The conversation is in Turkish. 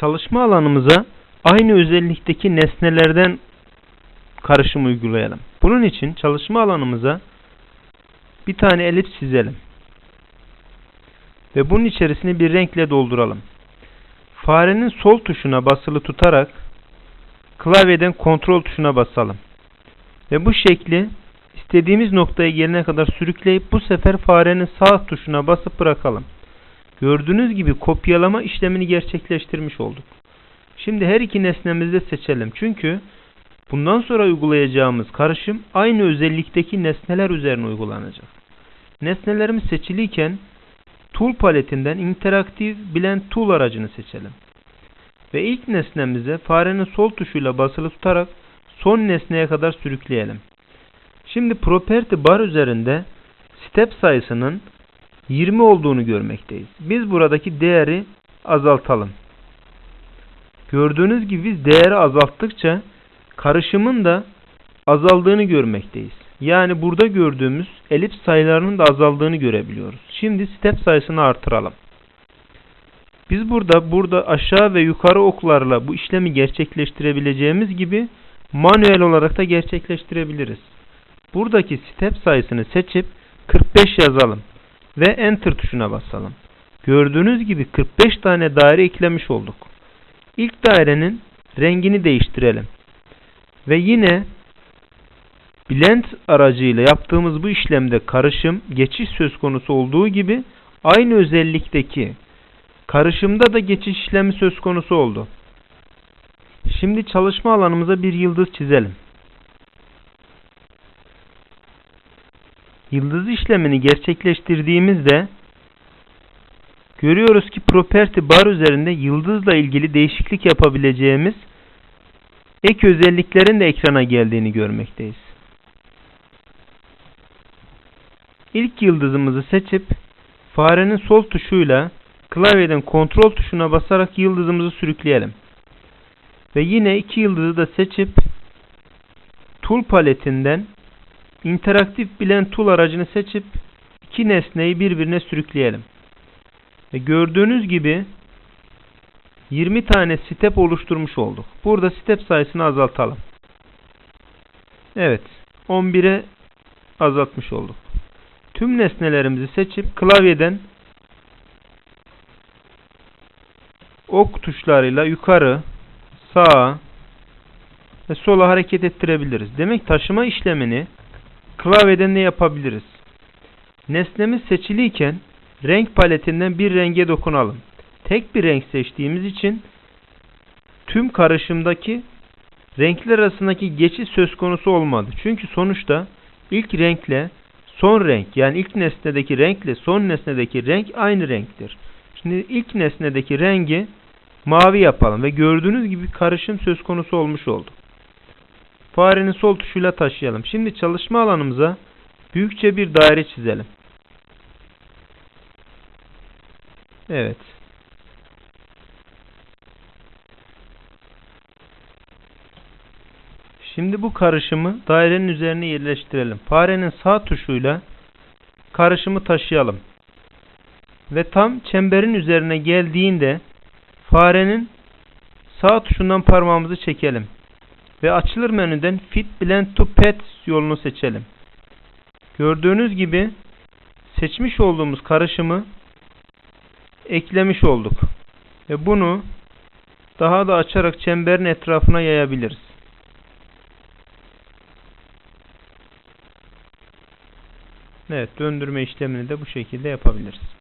çalışma alanımıza aynı özellikteki nesnelerden karışım uygulayalım. Bunun için çalışma alanımıza bir tane elips çizelim. Ve bunun içerisini bir renkle dolduralım. Farenin sol tuşuna basılı tutarak klavyeden kontrol tuşuna basalım. Ve bu şekli istediğimiz noktaya gelene kadar sürükleyip bu sefer farenin sağ tuşuna basıp bırakalım. Gördüğünüz gibi kopyalama işlemini gerçekleştirmiş olduk. Şimdi her iki nesnemizi de seçelim. Çünkü bundan sonra uygulayacağımız karışım aynı özellikteki nesneler üzerine uygulanacak. Nesnelerimiz seçiliyken Tool paletinden Interactive Blend Tool aracını seçelim. Ve ilk nesnemize farenin sol tuşuyla basılı tutarak son nesneye kadar sürükleyelim. Şimdi Property bar üzerinde step sayısının 20 olduğunu görmekteyiz. Biz buradaki değeri azaltalım. Gördüğünüz gibi biz değeri azalttıkça karışımın da azaldığını görmekteyiz. Yani burada gördüğümüz elips sayılarının da azaldığını görebiliyoruz. Şimdi step sayısını artıralım. Biz burada burada aşağı ve yukarı oklarla bu işlemi gerçekleştirebileceğimiz gibi manuel olarak da gerçekleştirebiliriz. Buradaki step sayısını seçip 45 yazalım ve enter tuşuna basalım. Gördüğünüz gibi 45 tane daire eklemiş olduk. İlk dairenin rengini değiştirelim. Ve yine Blend aracıyla yaptığımız bu işlemde karışım, geçiş söz konusu olduğu gibi aynı özellikteki karışımda da geçiş işlemi söz konusu oldu. Şimdi çalışma alanımıza bir yıldız çizelim. Yıldız işlemini gerçekleştirdiğimizde görüyoruz ki Property bar üzerinde yıldızla ilgili değişiklik yapabileceğimiz ek özelliklerin de ekrana geldiğini görmekteyiz. İlk yıldızımızı seçip farenin sol tuşuyla klavyeden kontrol tuşuna basarak yıldızımızı sürükleyelim. Ve yine iki yıldızı da seçip Tool paletinden interaktif Blend Tool aracını seçip iki nesneyi birbirine sürükleyelim. Ve gördüğünüz gibi 20 tane step oluşturmuş olduk. Burada step sayısını azaltalım. Evet. 11'e azaltmış olduk. Tüm nesnelerimizi seçip klavyeden ok tuşlarıyla yukarı, sağa ve sola hareket ettirebiliriz. Demek taşıma işlemini klavyeden de yapabiliriz. Nesnemiz seçiliyken renk paletinden bir renge dokunalım. Tek bir renk seçtiğimiz için tüm karışımdaki renkler arasındaki geçiş söz konusu olmadı. Çünkü sonuçta ilk renkle son renk yani ilk nesnedeki renkle son nesnedeki renk aynı renktir. Şimdi ilk nesnedeki rengi mavi yapalım ve gördüğünüz gibi karışım söz konusu olmuş oldu. Farenin sol tuşuyla taşıyalım. Şimdi çalışma alanımıza büyükçe bir daire çizelim. Evet. Şimdi bu karışımı dairenin üzerine yerleştirelim. Farenin sağ tuşuyla karışımı taşıyalım. Ve tam çemberin üzerine geldiğinde farenin sağ tuşundan parmağımızı çekelim. Ve açılır menüden Fit Blend to Pet yolunu seçelim. Gördüğünüz gibi seçmiş olduğumuz karışımı eklemiş olduk. Ve bunu daha da açarak çemberin etrafına yayabiliriz. Evet döndürme işlemini de bu şekilde yapabiliriz.